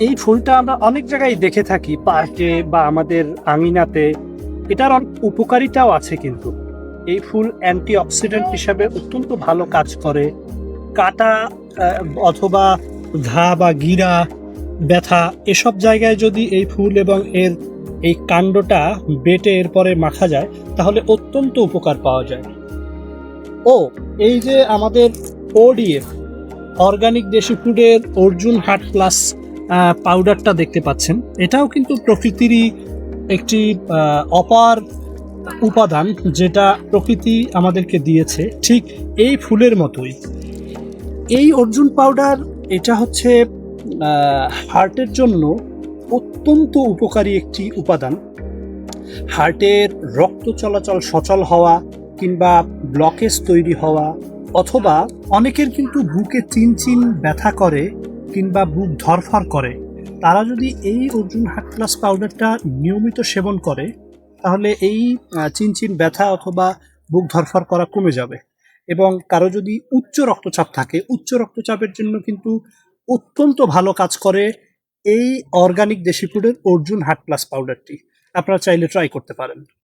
এই ফুলটা আমরা অনেক জায়গায় দেখে থাকি, পার্কে বা আমাদের আঙিনাতে। এটার অনেক উপকারিতাও আছে কিন্তু। এই ফুল অ্যান্টি অক্সিডেন্ট হিসাবে অত্যন্ত ভালো কাজ করে। কাটা অথবা ঘা বা গিরা, ব্যথা, এসব জায়গায় যদি এই ফুল এবং এর এই কাণ্ডটা বেটে এরপরে মাখা যায়, তাহলে অত্যন্ত উপকার পাওয়া যায়। ও, এই যে আমাদের ওডিএফ অর্গানিক দেশি ফুডের অর্জুন হাট প্লাস পাউডারটা দেখতে পাচ্ছেন। এটাও কিন্তু প্রকৃতিরই একটি অপার উপাদান যেটা প্রকৃতি আমাদেরকে দিয়েছে। ঠিক এই ফুলের মতোই। এই অর্জুন পাউডার এটা হচ্ছে হার্টের জন্য অত্যন্ত উপকারী একটি উপাদান। হার্টের রক্ত চলাচল সচল হওয়া কিংবা ব্লকেজ তৈরি হওয়া অথবা অনেকের কিন্তু বুকে চিনচিন ব্যথা করে কিংবা বুক ধরফর করে, তারা যদি এই অর্জুন হার্ট প্লাস পাউডারটা নিয়মিত সেবন করে, তাহলে এই চিনচিন ব্যথা অথবা বুক ধরফর করা কমে যাবে। এবং কারও যদি উচ্চ রক্তচাপ থাকে, উচ্চ রক্তচাপের জন্য কিন্তু অত্যন্ত ভালো কাজ করে এই অর্গানিক দেশি ফুডের অর্জুন হার্ট প্লাস পাউডারটি আপনারা চাইলে ট্রাই করতে পারেন।